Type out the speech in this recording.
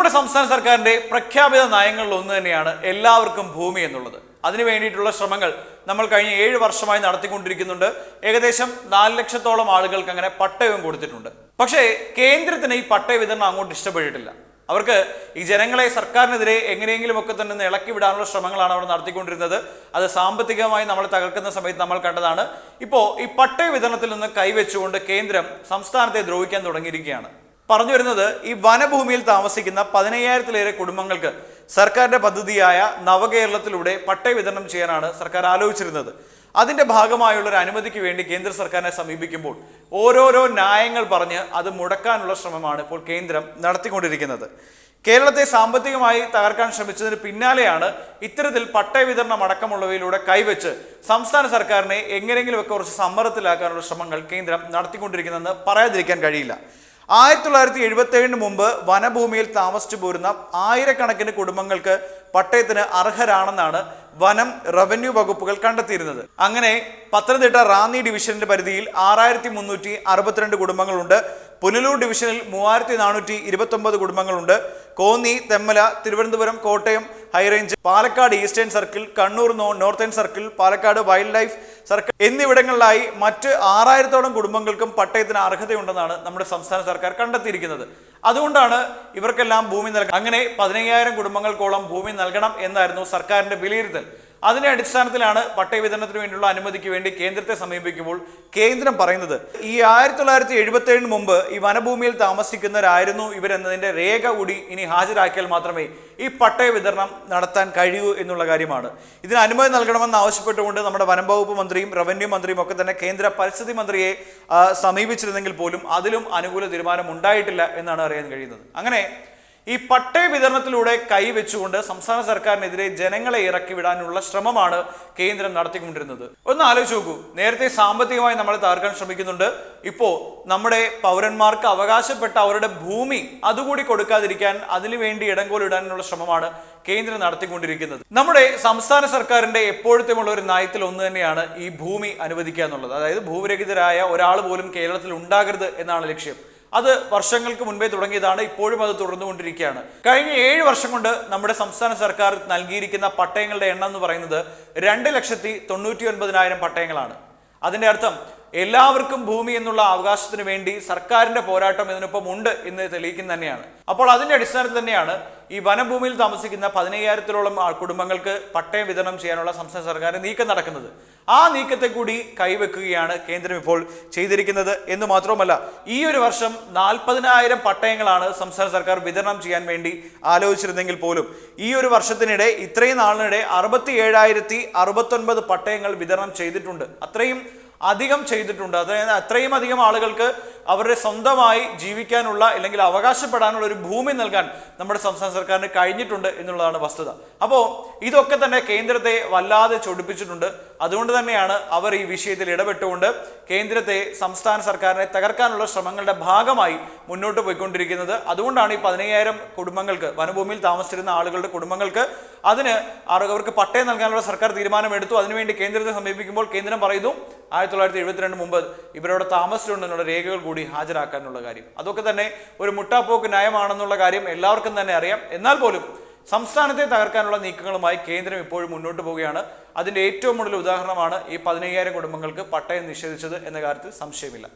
നമ്മുടെ സംസ്ഥാന സർക്കാരിന്റെ പ്രഖ്യാപിത നയങ്ങളിൽ ഒന്ന് തന്നെയാണ് എല്ലാവർക്കും ഭൂമി എന്നുള്ളത്. അതിനു വേണ്ടിയിട്ടുള്ള ശ്രമങ്ങൾ നമ്മൾ കഴിഞ്ഞ ഏഴ് വർഷമായി നടത്തിക്കൊണ്ടിരിക്കുന്നുണ്ട്. ഏകദേശം നാല് ലക്ഷത്തോളം ആളുകൾക്ക് അങ്ങനെ പട്ടയവും കൊടുത്തിട്ടുണ്ട്. പക്ഷേ കേന്ദ്രത്തിന് ഈ പട്ടയ വിതരണം അങ്ങോട്ട് ഇഷ്ടപ്പെട്ടിട്ടില്ല. അവർക്ക് ഈ ജനങ്ങളെ സർക്കാരിനെതിരെ എങ്ങനെയെങ്കിലും ഒക്കെ തന്നെ ഇളക്കി വിടാനുള്ള ശ്രമങ്ങളാണ് അവർ നടത്തിക്കൊണ്ടിരുന്നത്. അത് സാമ്പത്തികമായി നമ്മൾ തകർക്കുന്ന സമയത്ത് നമ്മൾ കണ്ടതാണ്. ഇപ്പോൾ ഈ പട്ടയ വിതരണത്തിൽ നിന്ന് കൈവച്ചുകൊണ്ട് കേന്ദ്രം സംസ്ഥാനത്തെ ദ്രോഹിക്കാൻ തുടങ്ങിയിരിക്കുകയാണ്. പറഞ്ഞു വരുന്നത് ഈ വനഭൂമിയിൽ താമസിക്കുന്ന പതിനയ്യായിരത്തിലേറെ കുടുംബങ്ങൾക്ക് സർക്കാരിന്റെ പദ്ധതിയായ നവകേരളത്തിലൂടെ പട്ടയ വിതരണം ചെയ്യാനാണ് സർക്കാർ ആലോചിച്ചിരുന്നത്. അതിന്റെ ഭാഗമായുള്ള ഒരു അനുമതിക്ക് വേണ്ടി കേന്ദ്ര സർക്കാരിനെ സമീപിക്കുമ്പോൾ ഓരോരോ ന്യായങ്ങൾ പറഞ്ഞ് അത് മുടക്കാനുള്ള ശ്രമമാണ് ഇപ്പോൾ കേന്ദ്രം നടത്തിക്കൊണ്ടിരിക്കുന്നത്. കേരളത്തെ സാമ്പത്തികമായി തകർക്കാൻ ശ്രമിച്ചതിന് പിന്നാലെയാണ് ഇത്തരത്തിൽ പട്ടയ വിതരണം അടക്കമുള്ളവയിലൂടെ കൈവച്ച് സംസ്ഥാന സർക്കാരിനെ എങ്ങനെയെങ്കിലുമൊക്കെ കുറച്ച് സമ്മർദ്ദത്തിലാക്കാനുള്ള ശ്രമങ്ങൾ കേന്ദ്രം നടത്തിക്കൊണ്ടിരിക്കുന്നതെന്ന് പറയാതിരിക്കാൻ കഴിയില്ല. ആയിരത്തി തൊള്ളായിരത്തി എഴുപത്തി ഏഴിന് മുമ്പ് വനഭൂമിയിൽ താമസിച്ചു പോരുന്ന ആയിരക്കണക്കിന് കുടുംബങ്ങൾക്ക് പട്ടയത്തിന് അർഹരാണെന്നാണ് വനം റവന്യൂ വകുപ്പുകൾ കണ്ടെത്തിയിരുന്നത്. അങ്ങനെ പത്തനംതിട്ട റാന്നി ഡിവിഷന്റെ പരിധിയിൽ ആറായിരത്തി മുന്നൂറ്റി അറുപത്തിരണ്ട് കുടുംബങ്ങളുണ്ട്. പുനലൂർ ഡിവിഷനിൽ മൂവായിരത്തി നാനൂറ്റി ഇരുപത്തൊമ്പത് കുടുംബങ്ങളുണ്ട്. Konni Thenmala Thiruvananthapuram Kottayam high range Palakkad eastern circle Kannur northern circle Palakkad wildlife circle എന്നിവിടങ്ങളിലായി മറ്റ് ആറായിരത്തോളം കുടുംബങ്ങൾക്കും പട്ടയത്തിന് അർഹതയുണ്ടെന്നാണ് നമ്മുടെ സംസ്ഥാന സർക്കാർ കണ്ടെത്തിയിരിക്കുന്നത്. അതുകൊണ്ടാണ് ഇവർക്കെല്ലാം ഭൂമി നൽകണം. അങ്ങനെ പതിനയ്യായിരം കുടുംബങ്ങൾക്കോളം ഭൂമി നൽകണം എന്നായിരുന്നു സർക്കാരിന്റെ വിലയിരുത്തൽ. അതിന്റെ അടിസ്ഥാനത്തിലാണ് പട്ടയ വിതരണത്തിന് വേണ്ടിയുള്ള അനുമതിക്ക് വേണ്ടി കേന്ദ്രത്തെ സമീപിക്കുമ്പോൾ കേന്ദ്രം പറയുന്നത് ഈ ആയിരത്തി തൊള്ളായിരത്തി എഴുപത്തി ഏഴിന് മുമ്പ് ഈ വനഭൂമിയിൽ താമസിക്കുന്നവരായിരുന്നു ഇവരെന്നതിന്റെ രേഖ കൂടി ഇനി ഹാജരാക്കിയാൽ മാത്രമേ ഈ പട്ടയ വിതരണം നടത്താൻ കഴിയൂ എന്നുള്ള കാര്യമാണ്. ഇതിന് അനുമതി നൽകണമെന്ന് ആവശ്യപ്പെട്ടുകൊണ്ട് നമ്മുടെ വനം വകുപ്പ് മന്ത്രിയും റവന്യൂ മന്ത്രിയും ഒക്കെ തന്നെ കേന്ദ്ര പരിസ്ഥിതി മന്ത്രിയെ സമീപിച്ചിരുന്നെങ്കിൽ പോലും അതിലും അനുകൂല തീരുമാനം ഉണ്ടായിട്ടില്ല എന്നാണ് അറിയാൻ കഴിയുന്നത്. അങ്ങനെ ഈ പട്ടയ വിതരണത്തിലൂടെ കൈവച്ചുകൊണ്ട് സംസ്ഥാന സർക്കാരിനെതിരെ ജനങ്ങളെ ഇറക്കി വിടാനുള്ള ശ്രമമാണ് കേന്ദ്രം നടത്തിക്കൊണ്ടിരുന്നത്. ഒന്ന് ആലോചിച്ച് നോക്കൂ. നേരത്തെ സാമ്പത്തികമായി നമ്മൾ തകർക്കാൻ ശ്രമിക്കുന്നുണ്ട്. ഇപ്പോ നമ്മുടെ പൗരന്മാർക്ക് അവകാശപ്പെട്ട അവരുടെ ഭൂമി അതുകൂടി കൊടുക്കാതിരിക്കാൻ അതിനുവേണ്ടി ഇടങ്കോലിടാനുള്ള ശ്രമമാണ് കേന്ദ്രം നടത്തിക്കൊണ്ടിരിക്കുന്നത്. നമ്മുടെ സംസ്ഥാന സർക്കാരിന്റെ എപ്പോഴത്തെയുമുള്ള ഒരു നയത്തിൽ ഒന്ന് തന്നെയാണ് ഈ ഭൂമി അനുവദിക്കുക എന്നുള്ളത്. അതായത് ഭൂരഹിതരായ ഒരാൾ പോലും കേരളത്തിൽ ഉണ്ടാകരുത് എന്നാണ് ലക്ഷ്യം. അത് വർഷങ്ങൾക്ക് മുൻപേ തുടങ്ങിയതാണ് ഇപ്പോഴും അത് തുടർന്നുകൊണ്ടിരിക്കുകയാണ്. കഴിഞ്ഞ ഏഴ് വർഷം കൊണ്ട് നമ്മുടെ സംസ്ഥാന സർക്കാർ നൽകിയിരിക്കുന്ന പട്ടയങ്ങളുടെ എണ്ണം എന്ന് പറയുന്നത് രണ്ട് ലക്ഷത്തി തൊണ്ണൂറ്റി ഒൻപതിനായിരം പട്ടയങ്ങളാണ്. അതിന്റെ അർത്ഥം എല്ലാവർക്കും ഭൂമി എന്നുള്ള അവകാശത്തിന് വേണ്ടി സർക്കാരിന്റെ പോരാട്ടം ഇതിനൊപ്പം ഉണ്ട് എന്ന് തെളിയിക്കുന്ന തന്നെയാണ്. അപ്പോൾ അതിന്റെ അടിസ്ഥാനത്തിൽ തന്നെയാണ് ഈ വനഭൂമിയിൽ താമസിക്കുന്ന പതിനയ്യായിരത്തിലോളം കുടുംബങ്ങൾക്ക് പട്ടയം വിതരണം ചെയ്യാനുള്ള സംസ്ഥാന സർക്കാർ നീക്കം നടക്കുന്നത്. ആ നീക്കത്തെ കൂടി കൈവെക്കുകയാണ് കേന്ദ്രം ഇപ്പോൾ ചെയ്തിരിക്കുന്നത് എന്ന് മാത്രവുമല്ല ഈ ഒരു വർഷം നാൽപ്പതിനായിരം പട്ടയങ്ങളാണ് സംസ്ഥാന സർക്കാർ വിതരണം ചെയ്യാൻ വേണ്ടി ആലോചിച്ചിരുന്നെങ്കിൽ പോലും ഈ ഒരു വർഷത്തിനിടെ ഇത്രയും നാളിനിടെ അറുപത്തി ഏഴായിരത്തി അറുപത്തൊൻപത് പട്ടയങ്ങൾ വിതരണം ചെയ്തിട്ടുണ്ട്. അത്രയും അധികം ചെയ്തിട്ടുണ്ട്. അതായത് അത്രയും അധികം ആളുകൾക്ക് അവരുടെ സ്വന്തമായി ജീവിക്കാനുള്ള അല്ലെങ്കിൽ അവകാശപ്പെടാനുള്ള ഒരു ഭൂമി നൽകാൻ നമ്മുടെ സംസ്ഥാന സർക്കാരിന് കഴിഞ്ഞിട്ടുണ്ട് എന്നുള്ളതാണ് വസ്തുത. അപ്പോൾ ഇതൊക്കെ തന്നെ കേന്ദ്രത്തെ വല്ലാതെ ചൊടിപ്പിച്ചിട്ടുണ്ട്. അതുകൊണ്ട് തന്നെയാണ് അവർ ഈ വിഷയത്തിൽ ഇടപെട്ടുകൊണ്ട് കേന്ദ്രത്തെ സംസ്ഥാന സർക്കാരിനെ തകർക്കാനുള്ള ശ്രമങ്ങളുടെ ഭാഗമായി മുന്നോട്ട് പോയിക്കൊണ്ടിരിക്കുന്നത്. അതുകൊണ്ടാണ് ഈ പതിനയ്യായിരം കുടുംബങ്ങൾക്ക് വനഭൂമിയിൽ താമസിച്ചിരുന്ന ആളുകളുടെ കുടുംബങ്ങൾക്ക് അതിന് അവർക്ക് പട്ടയം നൽകാനുള്ള സർക്കാർ തീരുമാനമെടുത്തു. അതിനുവേണ്ടി കേന്ദ്രത്തെ സമീപിക്കുമ്പോൾ കേന്ദ്രം പറയുന്നു ആയിരത്തി തൊള്ളായിരത്തി എഴുപത്തിരണ്ട് മുമ്പ് ഇവരവിടെ താമസിച്ചിട്ടുണ്ടെന്നുള്ള രേഖകൾ കൂടി ഹാജരാക്കാനുള്ള കാര്യം. അതൊക്കെ തന്നെ ഒരു മുട്ടാപ്പോക്ക് നയമാണെന്നുള്ള കാര്യം എല്ലാവർക്കും തന്നെ അറിയാം. എന്നാൽ പോലും സംസ്ഥാനത്തെ തകർക്കാനുള്ള നീക്കങ്ങളുമായി കേന്ദ്രം ഇപ്പോഴും മുന്നോട്ട് പോവുകയാണ്. അതിന്റെ ഏറ്റവും കൂടുതൽ ഉദാഹരണമാണ് ഈ പതിനയ്യായിരം കുടുംബങ്ങൾക്ക് പട്ടയം നിഷേധിച്ചത് എന്ന കാര്യത്തിൽ സംശയമില്ല.